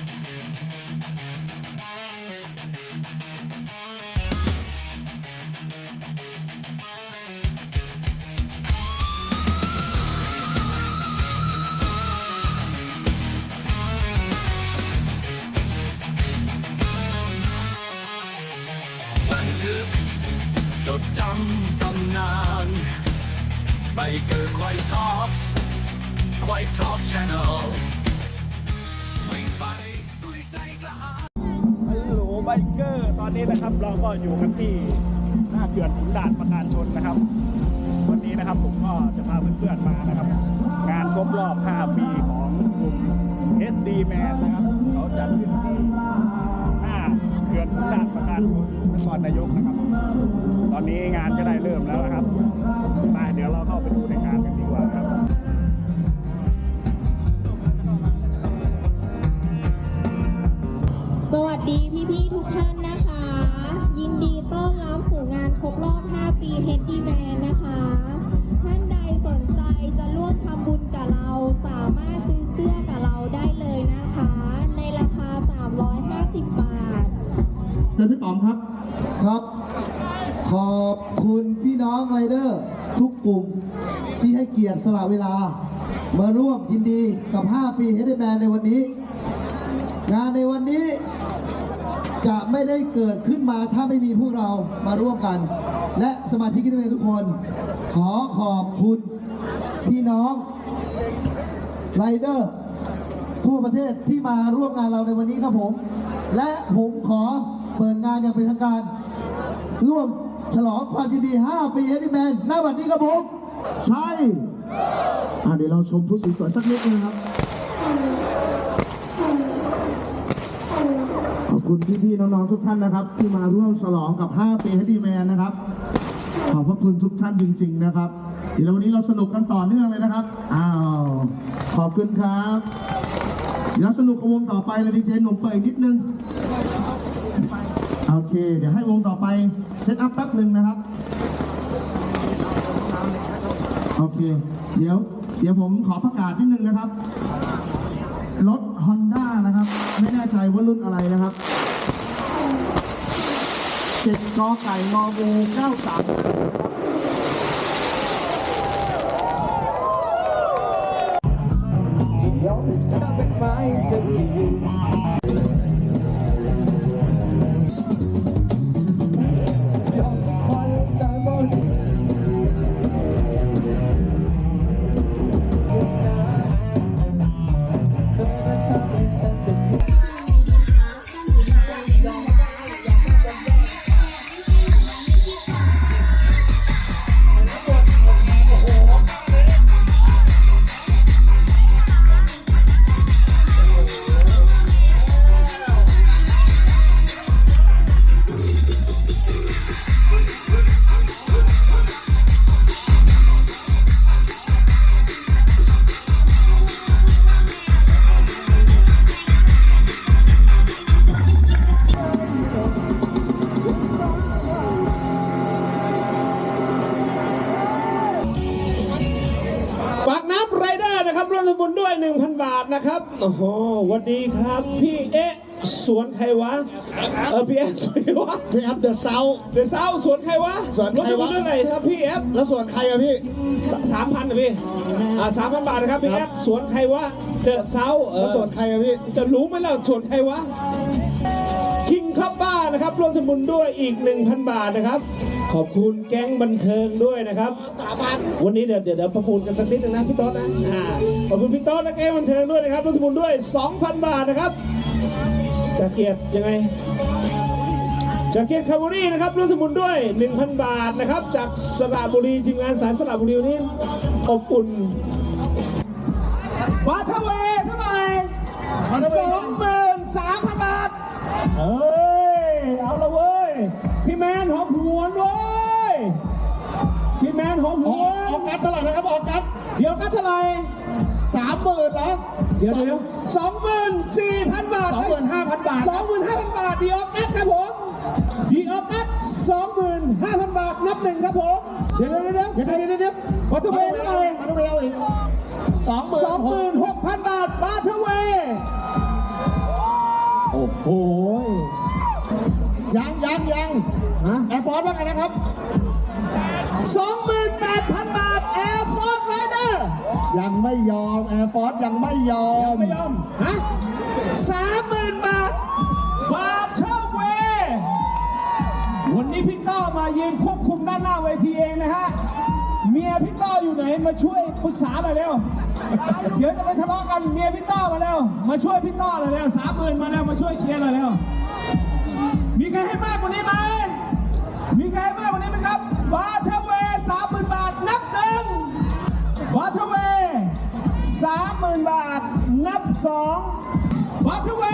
บันทึกจดจำตำนานไบเกอร์ควายทอล์กควายทอล์กชานอล ตอนนี้นะครับเราก็อยู่กันที่หน้าเขื่อนขุนด่านประการชนนะครับ วันนี้นะครับผมก็จะพาเพื่อนๆมานะครับ งานครบรอบ 5 ปีของกลุ่ม SD Man นะครับเขาจัดขึ้นที่หน้าเขื่อนขุนด่านประการชนนครนายกนะครับ ตอนนี้งานก็ได้เริ่มแล้วนะครับมาเดี๋ยวเราเข้าไปดูในงาน ดีพี่ๆทุกท่านนะคะ ยินดีต้อนรับสู่งานครบรอบ 5 ปี h e d y Band นะคะ ท่านใดสนใจจะร่วมทำบุญกับเราสามารถซื้อเสื้อกับเราได้เลยนะคะ ในราคา 350 บาทเดินพี่ป๋อมครับ ครับ ขอบคุณพี่น้องไรเดอร์ ทุกกลุ่มที่ให้เกียรติสละเวลา มาร่วมยินดีกับ 5 ปีเฮดแมนในวันนี้ งานในวันนี้จะไม่ได้เกิดขึ้นมาถ้าไม่มีพวกเรามาร่วมกัน และสมาชิกเฮดแมนทุกคน ขอขอบคุณพี่น้องไรเดอร์ทั่วประเทศที่มาร่วมงานเราในวันนี้ครับผม และผมขอเปิดงานอย่างเป็นทางการ ร่วมฉลองความยินดี 5 ปีเฮดดี้แมนณวันนี้ครับผม ใช่ อ่าเดี๋ยวเราชมผู้สวยสักนิดนึงนะครับ ขอบ คุณพี่ๆน้องๆทุกท่านนะครับ ที่มาร่วมฉลองกับ 5 ปีให้ดีแมนนะครับ ขอบพระคุณทุกท่านจริง ๆ นะครับ เดี๋ยววันนี้เราสนุกกันต่อเนื่องเลยนะครับ อ้าว ขอบคุณครับเดี๋ยวสนุกกับวงต่อไปเลยดีเจหนุ่มเปิดนิดนึง โอเค เดี๋ยวให้วงต่อไปเซตอัพแป๊บหนึ่งนะครับ โอเค เดี๋ยว เดี๋ยวผมขอประกาศนิดนึงนะครับ รถ Honda นะครับไม่แน่ ใจว่ารุ่นอะไรนะครับเจ็ดกอไก่งองู93 ฝากน้ำไรเดอร์นะครับร่วมทำบุญด้วย 1,000 บาทนะครับ โอ้โหสวัสดีครับ พี่เอ๊ะ สวนใครวะ เออพี่เอ๊ะสวน อปเดอะเซา เดี๋ยวเศร้าสวนใครวะสวนใครวะร่วมทำบุญด้วยอะไรครับพี่เอฟแล้วส่วนใครอะพี่ สามพันนะพี่ อ่าสามพันบาทนะครับพี่เอฟสวนใครวะเดอะเซาเอแล้วอส่วนใครอะพี่ จะรู้ไหมล่ะสวนใครวะ คิงคับบ้านะครับร่วมทำบุญด้วยอีก 1,000 บาทนะครับ ขอบคุณแก๊งบันเทิงด้วยนะครับวันนี้เดี๋ยวเดี๋ยวเดี๋ยวประมูลกันสักนิดนึงนะพี่โต๊ดนะอ่าขอบคุณพี่โต๊ดและแก๊งบันเทิงด้วยนะครับร่วมทำบุญด้วย 2,000 บาทนะครับจากเกียรติยังไง จากเกียรติคาร์บอรี่นะครับร่วมทำบุญด้วย 1,000 บาทนะครับ จากสระบุรีทีมงานสายสระบุรีวันนี้อบอุ่นวาทเวเท่าไหร่สองหมื่นสามพันบาทเอ้ย เอาละเว้ย พี่แมนหอมหวนเว้ย พี่แมนหอมหวนออกกัดเท่าไหร่นะครับออกกัดเดี๋ยวกันเท่าไหร่สามหมื่นเหรอเดี๋ยวเดี๋ยวสองหมื่นสี่พันบาทสองหมื่นห้าพันบาทสองหมื่นห้าพันบาทดีออกัสครับผมดีออ กัสสองหมื่นห้าพันบาท นับหนึ่งครับผม เดี๋ยวเดี๋ยวเดี๋ยวเดี๋ยวเดี๋ยวเดี๋ยวเดี๋ยววัตถุเวทเท่าไหร่มาดูเวลอีกสองหมื่นสองหมื่นหกพันบาทบาทเทเวย์โอ้โหยังยังยังฮะแอร์ฟอร์สว่าไงนะครับ28,000บาท Air Force Rider ยังไม่ยอมแอร์ฟอร์สยังไม่ยอมไม่ยอมฮะ30,000บาท ต้อมายืนควบคุมด้านหน้าเวทีเองนะฮะ เมียพี่ต้ออยู่ไหนมาช่วยปรึกษาหน่อยเร็ว เดี๋ยวจะไปทะเลาะกันเมียพี่ต้อมาแล้ว มาช่วยพี่ต้อหน่อยเร็วสามหมื่นมาแล้วมาช่วยเคลียร์หน่อยเร็ว มีใครให้มากกว่านี้ไหม มีใครให้มากกว่านี้ไหมครับบาทเวสามหมื่นบาทนับหนึ่งบาทเวสามหมื่นบาทนับสองบาทเว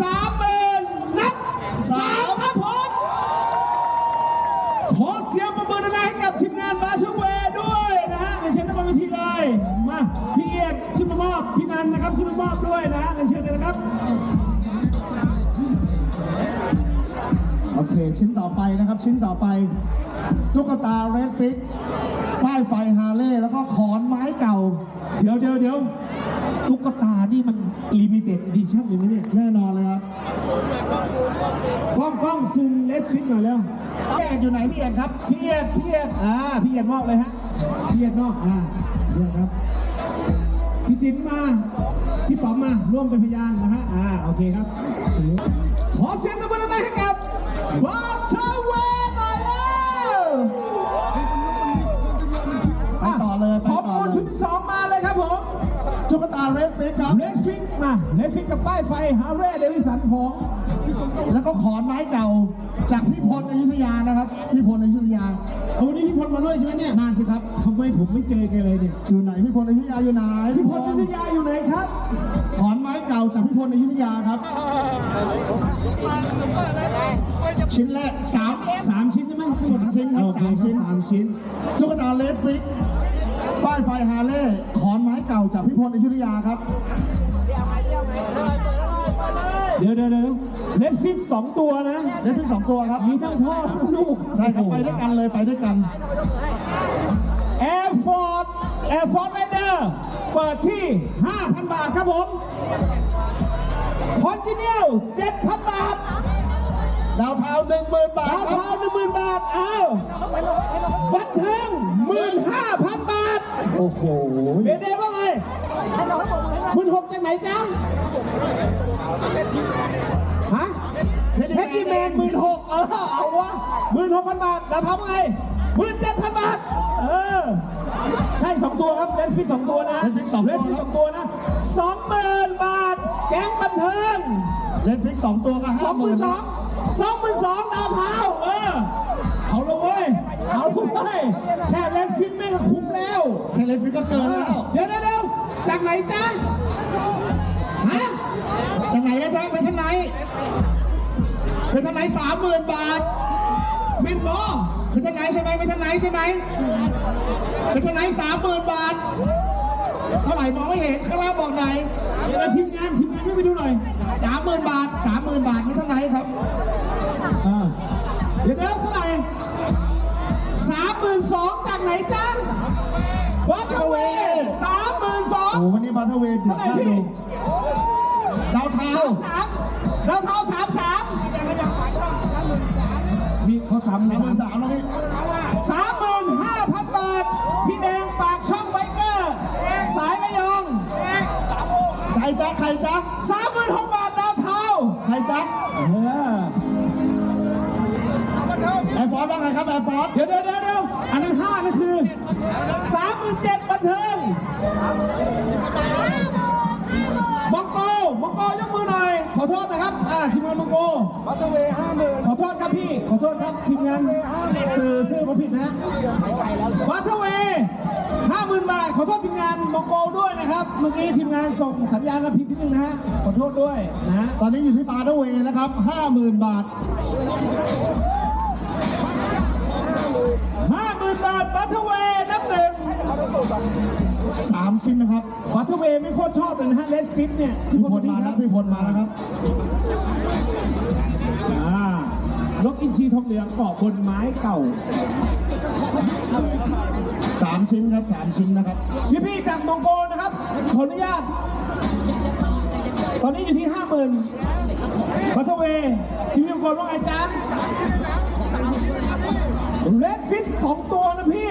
สามหมื่น ด้วยนะเรียนเชิญเลยนะครับ โอเค ชิ้นต่อไปนะครับ ชิ้นต่อไปตุ๊กตาเรดฟิกป้ายไฟฮาร์เลย์แล้วก็ขอนไม้เก่า เดี๋ยวเดี๋ยวเดี๋ยวตุ๊กตานี่มันลิมิเต็ดดิชั่นเลยนะเนี่ยแน่นอนเลยครับกล้องกล้องซูมเลสฟิตหน่อยแล้วพี่เอกอยู่ไหนพี่เอกครับพี่เอียดพี่เอียดอ่าพี่เอียดมอบเลยฮะพี่เอียดมอบอ่าเยี่ยมครับพี่ติ๋มมา พี่ป๋อมมาร่วมเป็นพยานนะฮะ อ่า โอเคครับ ขอเสียงตบมือดังให้กับบา ตุ๊กตาเรดฟิกครับเลสฟิตมาเลสฟิตกับป้ายไฟฮาร์เรย์เดวิสันของแล้วก็ขอนไม้เก่าจากพี่พลอยุธยานะครับพี่พลอยุธยาเอาวันนี้พี่พลมาด้วยใช่ไหมเนี่ยนานสิครับทำไมผมไม่เจอแกเลยเนี่ยอยู่ไหนพี่พลอยุธยาอยู่ไหนพี่พลวิทยาอยู่ไหนครับ ขอนไม้เก่าจากพี่พลอยุธยาครับ ชิ้นแรกสามสามชิ้นใช่ไหมสามชิ้นครับโอเสามชิ้นสามชิ้นตุ๊กตาเลดฟิก ป้ายไฟฮาร์เลย์ขอนไม้เก่าจากพี่พลอยุธยาครับ เดี๋ยวเดี๋ยวเดี๋ยวเลดฟิตสองตัวนะเลดฟิกสองตัวครับ มีทั้งพ่อทั้งลูกใช่ครับไปด้วยกันเลยไปด้วยกันแอร์ฟอร์ดแอร์ฟอร์ดไรเดอร์เปิดที่ 5,000 บาทครับผมคอนจิเนียล7,000 บาท ดาวเท้าหนึ่งหมื่นบาทดาวครัเท้าบหนึ่งหมื่นบาท เอาบัตรเทิงหมื่นห้าพันบาท โอ้โห เบเดว่าไงหมื่นหกจากไหนจ๊ะฮะเพเพชรดีแมนหมื่นหกเออเอาวะหมื่นหกพันบาทเราทำไงหมื่นเจ็ดพันบาท เออ ใช่สองตัวครับเลนฟิตสองตัวนะเลนฟิกสองตัวเลนฟิตสองตัวนะสองหมื่นบาท แก๊งบันเทิงเลดฟิกสองตัวก็สห้าองหหมื่มื่นนสองสองหมื่นสองดาวเท้าเออ เอาละเว้ย เอาละเว้ยแค่เลนฟิตไม่ก็คุ้มแล้วแค่เลดฟิกก็เกินแล้ว เดี๋ยวเดี๋ยวเดี๋ยวจากไหนจ๊ะฮะจากไหนนะจ๊ะไปทางไหนไปทางไหนสามหมื่นบาทเมนบอไปทางไหนใช่ไหมไปทางไหนใช่ไหมไปทางไหนสามหมื่นบาทเท่าไหร่มองไม่เห็นข้างล่างบอกไหนเดี๋ยวทีมงานทีมงานไม่ไปดูหน่อยสามหมื่นบาทสามหมื่นบาทไปทางไหนครับอ่าเดี๋ยวเดี๋ยวเท่าไหร่ สามหมื่นสองจากไหนจ๊ะวัตเวสามหมื่นสองโอ้วันนี้บาทเวทเดือเท่าดไหร่น่าพี่ดูดาวเท้าสามเราเท่าสามสามมีเขาสามสามหมื่นสามแล้วนี่สามหมื่นห้าพันบาท พี่แดงปากช่องไบเกอร์ สายระยองใครจ๊ะใครจ๊ะสามหมื่นหกบาทดาวเทาใครจ๊ะเออแอร์ฟอร์สว่าไงครับแอร์ฟอร์สเดี๋ยวเดี๋ยวเดี๋ยวเดี๋ยวอันนั้นห้านั่นคือ สามหมื่นเจ็ดบันเทิงมองโกมองโกยกมือหน่อย ขอโทษนะครับอ่าทีมงานมองโกบัตเวห้าหมื่นขอโทษครับพี่ ขอโทษครับทีมงานสื่อสื่อมาผิดนะบัตเวห้าหมื่นบาท ขอโทษทีมงานมองโกด้วยนะครับ เมื่อกี้ทีมงานส่งสัญญาณมาผิดนิดนึงนะฮะ ขอโทษด้วยนะฮะ ตอนนี้อยู่ที่บาทเวย์นะครับห้าหมื่นบาทห้าหมื่นบาทบัตเวนับหนึ่ง สามชิ้นนะครับบัตเวไม่โคตรชอบเลยนะฮะเลดฟิตเนี่ยพี่พลมาแล้วพี่พลมาแล้วครับอ่านกอินทรีทองเหลืองเกาะบนไม้เก่าสามชิ้นครับสามชิ้นนะครับพี่ๆจากมองโกนะครับขออนุญาต ตอนนี้อยู่ที่ห้าหมื่นบัตเทอร์เวย์พี่พิมพ์กดว่าไงจ๊ะเลดฟิตสองตัวนะพี่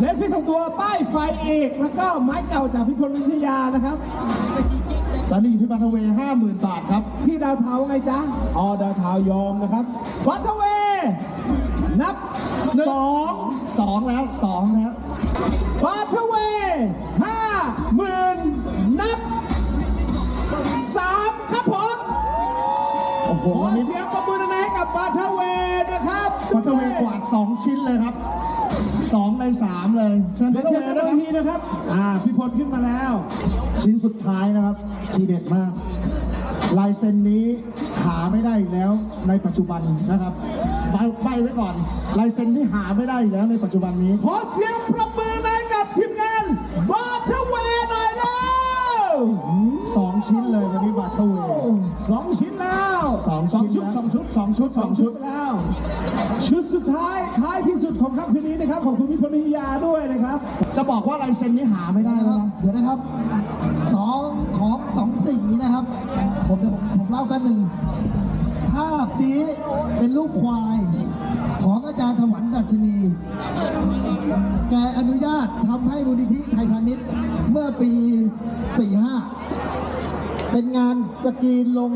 เลดฟิตสองตัวป้ายไฟเอกแล้วก็ไม้เก่าจากพิพลวิทยานะครับ ตอนนี้อยู่ที่บัตเทอร์เวย์ห้าหมื่นบาทครับ พี่ดาวเทาไงจ๊ะอ๋อดาวเทายอมนะครับบัตเทอร์เวย์นับสองสองแล้วสองแล้วบัตเทอร์เวย์ห้าหมื่นนับสามครับผมโอ้โหขอวันนี้เสียงประมือหน่อยให้กับบัตเทอร์เวย์นะครับบัตเทอร์เวย์กวาดสองชิ้นเลยครับ สองในสามเลยเชิญเดี๋บัยตวเทอเชิร์ญเวย์กันนะครับทีนะครับ อ่าพี่พลขึ้นมาแล้ว ชิ้นสุดท้ายนะครับ ทีเด็ดมาก ลายเซ็นนี้หาไม่ได้อีกแล้วในปัจจุบันนะครับใบใบไว้ก่อน ลายเซ็นที่หาไม่ได้อีกแล้วในปัจจุบันนี้ ขอเสียงประมือหน่อยกับทีมงานบัตเทอร์เวย์หน่อยแล้วสองชิ้นเลยวันนี้บัตเทอร์เวย์สองชิ้นแล้ว สองสองชุดชิ้นสองชุดสองชุดสองชุดไปแล้วชุดสุดท้ายท้ายที่สุดของค่ำคืนนี้นะครับ ของคุณพิพลวิทยาด้วยนะครับ จะบอกว่าลายเซ็นนี้หาไม่ได้ได้แล้ควรับนะเดี๋ยวนะครับสองของสองสิ่งนี้นะครับ ผมจะผมผมเล่าแป๊บหนึ่งภาพนี้เป็นรูปควายของอาจารย์ถวันดัชนี แกอนุญาตทำให้มูลนิธิไทยพาณิชย์เมื่อปี 45 เป็นงานสกรีนลง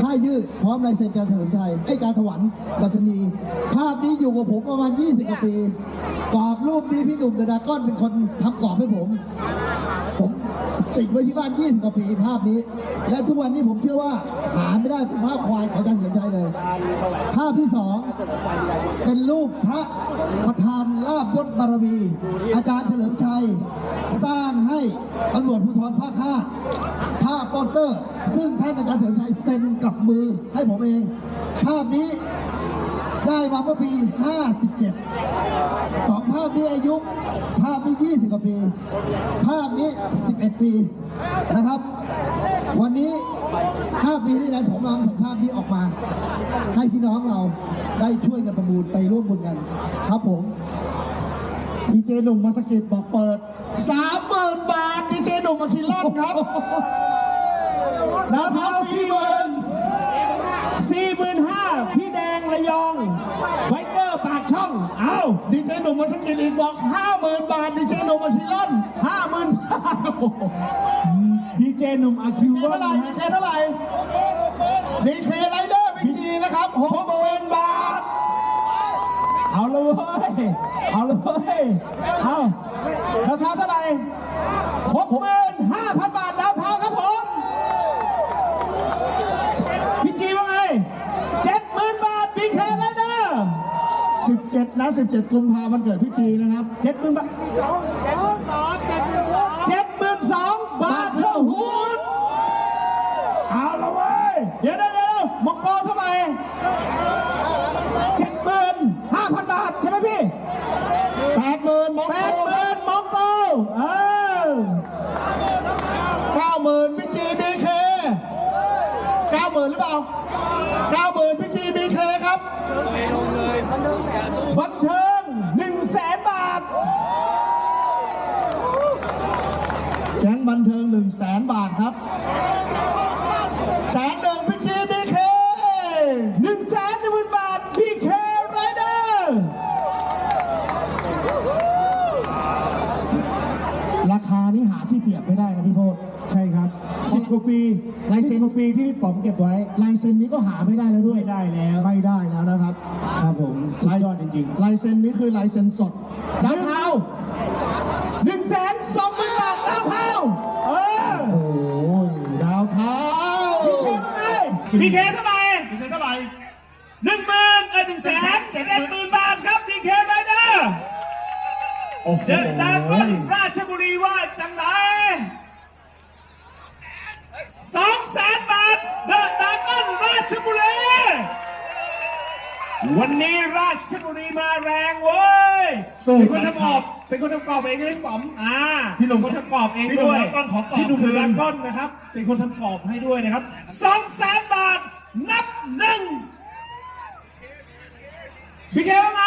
ผ้ายืดพร้อมลายเซ็นอารเฉลิมชัยไอ้ยอารถวันดัชนี ภาพนี้อยู่กับผมประมาณ 20กว่าปีกรอบรูปนี้พี่หนุ่มเดดาก้อนเป็นคนทำกรอบให้ผม ผมติดไว้ที่บ้าน 20กว่าปีภาพนี้ และทุกวันนี้ผมเชื่อว่าหาไม่ได้เป็นภาพควายของอาจารย์เฉลิมชัยเลย ภาพที่สองเป็นรูปพระประธาน ลาบยศบารมี อาจารย์เฉลิมชัย สร้างให้ตำรวจภูธรภาคห้าภาพโปสเตอร์ ซึ่งท่านอาจารย์เฉลิมชัยเซ็นกับมือให้ผมเอง ภาพนี้ได้มาเมื่อปี 57สองภาพนี้อายุ ภาพนี้ 20 กว่าปี ภาพนี้ 11 ปีนะครับ วันนี้5ปีที่แล้วผมนำภาพนี้ออกมา ให้พี่น้องเราได้ช่วยกันประมูลไปร่วมบุญกัน ครับผมดีเจหนุ่มมาสกิดบอกเปิดสามหมื่นบาทดีเจหนุ่มมาคินรอนครับดาวเท้าสี่หมื่นสี่หมื่นห้าพี่แดงระยองไว เกอร์ปากช่อง เอ้าดีเจหนุ่มมาสกิดอีกบอกห้าหมื่นบาทดีเจหนุ่มมาคินรอนห้าหมื่นดีเจหนุ่มอาคิวดีเจว่าเท่าไหร่ดีเจเท่าไหร่ดีเจไรเดอร์เป็นจีนะครับหกหมื่นบาท เอาเลยเว้ยเอาเลยเว้ยเอาดาวเท้าเท่าไหร่หกหมื่นห้าพันบาทดาวเท้าครับผม พี่จีว่าไงเจ็ดหมื่นบาทบีเคไรเดอร์ 17 นะ17กุมภาพันธ์วันเกิดพี่จีนะครับเจ็ดหมื่นบาทเจ็ดหมื่นสองบาทเช่าหูดเอาละเว้ยเดี๋ยวเดี๋ยวเดี๋ยวมองโกเท่าไหร่เจ็ดหมื่นห้าพันบาทใช่ไหมพี่แปดหมื่นมองแปโกดหมื่นมองโกเออเก้าหมื่นพี่จีบีเคเก้าหมื่นหรือเปล่าเก้าหมื่นพี่จีบีเคครับบันเนี้หาที่เปรียบไม่ได้นะพี่โพด ใช่ครับสิบกว่าปีลายเซ็นกว่าปีที่ป๋อมเก็บไว้ลายเซ็นนี้ก็หาไม่ได้แล้วด้วย ไม่ได้แล้ว ไม่ได้แล้วนะครับครับผมสุดยอดจริงลายเซ็นนี้คือลายเซ็นสดดาวเท้าๆหนึ่งแสนสองหมื่นบาทดาวเท้าเออโอ้ยดาวเท้าบีเคเท่าไหร่พี่เคเท่าไหร่หนึ่งหมื่นเออหนึ่งแสนเจ็ดหมื่นบาทครับบีเคไรเดอร์ โอ้โหเดินตามก้นราชบุรีว่าจังไหนสองแสนบาทเดินตามก้นราชบุรี วันนี้ราชบุรีมาแรงเว้ยสู้เป็นคนจัดทำกรอบเป็นคนทำกรอบเองใช่ไหมป๋อมอ่าพี่หนุ่มเป็นคนทำกรอบเองพี่หนุ่มด้วยดราก้อนขอกรอบพี่หนุ่มคืนดราก้อนนะครับ เป็นคนทำกรอบให้ด้วยนะครับสองแสนบาทนับหนึ่งบีเคว่าไง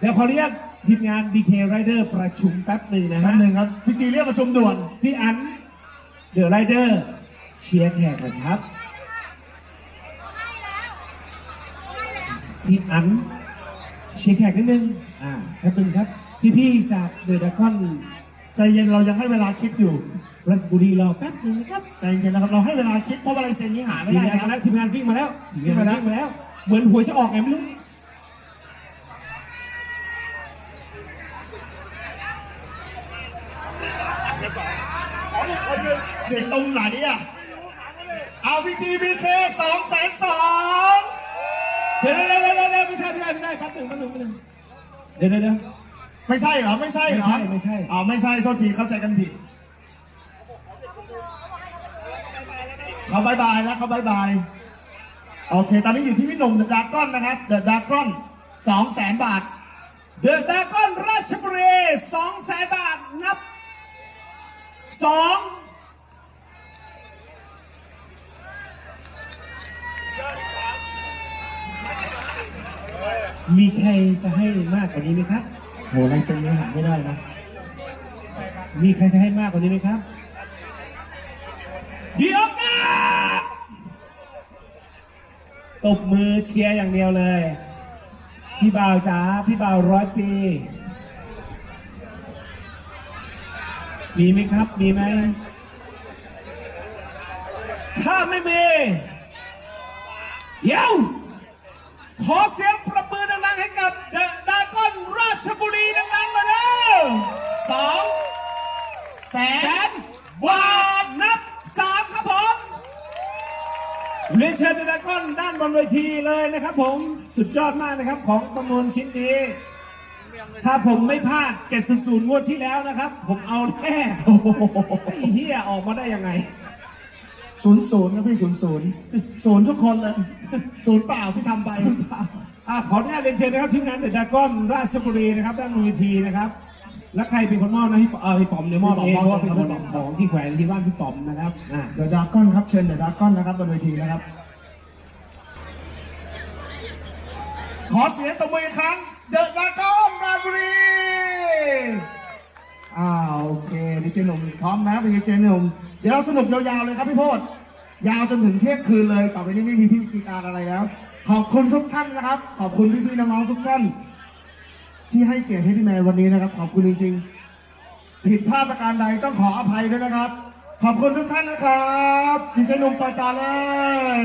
เดี๋ยวขออนุญาต ทีมงาน BK Rider ประชุมแป๊บหนึ่งนะแป๊ฮะบหนึ่งครับพี่จีเรียกประชุมด่วน พี่อันเดอะไรเดอร์เชียร์แขกหนะครับ พี่อันเชียร์แขกนิดนึง อ่าแป๊บนึงครับ พี่ๆจากเดอะดากอนใจเย็นเรายังให้เวลาคิดอยู่ รัชบุรีรอแป๊บนึงนะครับใจเย็นนะครับเราให้เวลาคิดเพราะว่าลายเซ็นนี้หาไม่ทีมได้งานนะมาแล้วทีมงานวิ่งมาแล้วทีมงานวิ่งมาแล้ววิ่งมาแล้วเหมือนหวยจะออกไงไม่รู้ เด็ก ตรงไหนอะเอาพีจีบีเคสองแสนสองเดี๋ยวเดี๋ยวเดี๋ยวเดี๋ยวไม่ใช่ไม่ใช่ไม่ใช่แป๊บนึงแป๊บนึงแป๊บนึงเดี๋ยวเดี๋ยวเดี๋ยวไม่ใช่เหรอไม่ใช่เหรอไม่ใช่ไม่ใช่อ๋อไม่ใช่โทษทีเข้าใจกันผิดเขาบายบายแล้วเขาบายบายโอเค ตอนนี้อยู่ที่พี่หนุ่มเดอะดากอนนะครับเดอะดากอนสองแสนบาทเดอะดากอนราชบุรีสองแสนบาทนับสอง มีใครจะให้มากกว่านี้ไหมครับ โหลายเซ็นนี้หาไม่ได้นะ มีใครจะให้มากกว่านี้ไหมครับ เดียวกันตบมือเชียร์อย่างเดียวเลย พี่บ่าวจ๋า พี่บ่าวร้อยปี มีไหมครับ มีไหม ถ้าไม่มี เดี๋ยว ขอเสียงประมือดังๆให้กับดอะดากอนราชบุรีดังๆเลยเร็วสองแสนบาทนับสามครับผมเรียนเชิญดากอนด้านบนเวทีเลยนะครับผมสุดยอดมากนะครับของประมูลชิ้นนี้ ถ้าผมไม่พลาด 700 งวดที่แล้วนะครับ ผมเอาแน่ไอ้เฮียออกมาได้ยังไง ศูนย์ศูนย์นะพี่ศูนย์ศูนย์ศูนย์ทุกคนเลยศูนย์เปล่าที่ทำไปอะขออนุญาตเรียนเชิญนะครับทีมงานเดอะดากอนราชบุรีนะครับ ด้านบนเวทีนะครับ แล้วใครเป็นคนมอบนะพี่ปอเออพี่ป๋อมเนี่ยมอบเองเพราะว่าเป็นคนของที่แขวนที่บ้านพี่ป๋อมนะครับอะเดอะดากอนครับเชิญเดอะดากอนนะครับบนเวทีนะครับ ขอเสียงตบมืออีกครั้งเดอะดากอนราชบุรีอ่าโอเคดีเจหนุ่มพร้อมนะดีเจหนุ่ม เดี๋ยวเราสนุกยาวๆเลยครับพี่โพดยาวจนถึงเที่ยงคืนเลยต่อไปนี้ไม่มีพิธีการอะไรแล้ว ขอบคุณทุกท่านนะครับ ขอบคุณพี่ๆน้องๆทุกท่าน ที่ให้เกียรติให้พี่แมนวันนี้นะครับ ขอบคุณจริงๆ ผิดพลาดประการใดต้องขออภัยด้วยนะครับ ขอบคุณทุกท่านนะครับดีเจนุ่มปาจาเลย